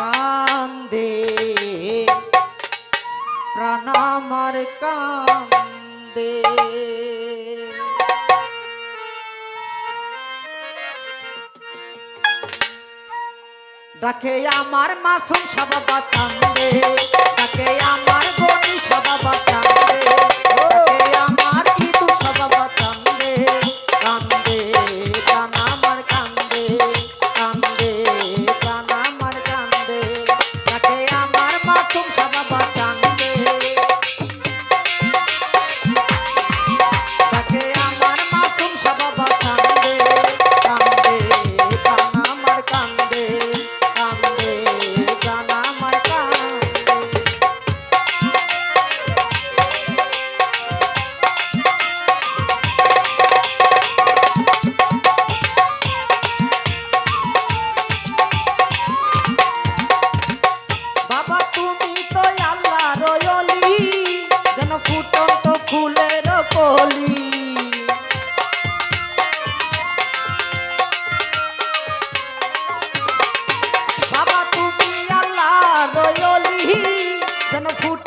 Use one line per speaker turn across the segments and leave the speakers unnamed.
কান্দে প্রাণ কান্দে। ডাকে আমার মাসুম সব কান্দে ডাকে আমার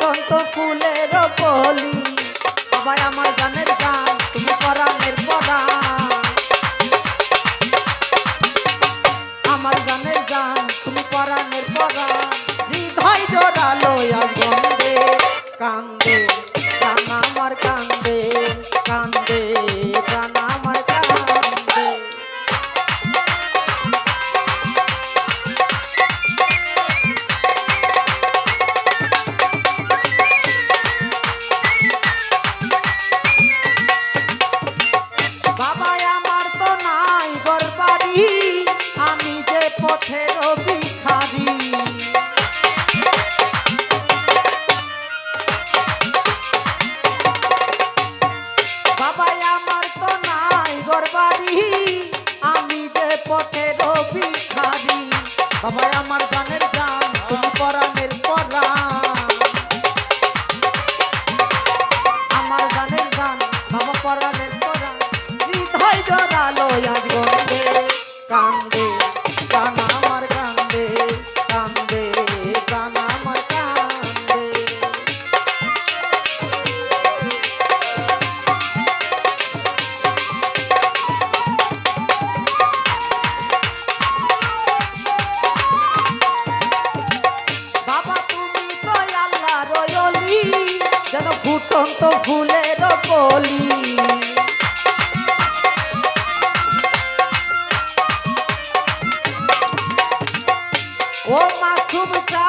বসন্ত ফুলের বলি সবাই আমার সবাই আমার গানের ফুটন্ত ফুলের কলি ও মাথুব চা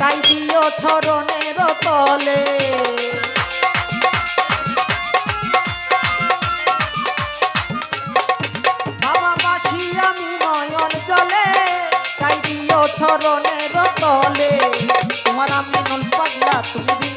তাই দিও ধরনের তলে বাবাবাসী আমি নয়ন জলে, তাই দিও ধরনের তলে তোমার আমি নল তুমি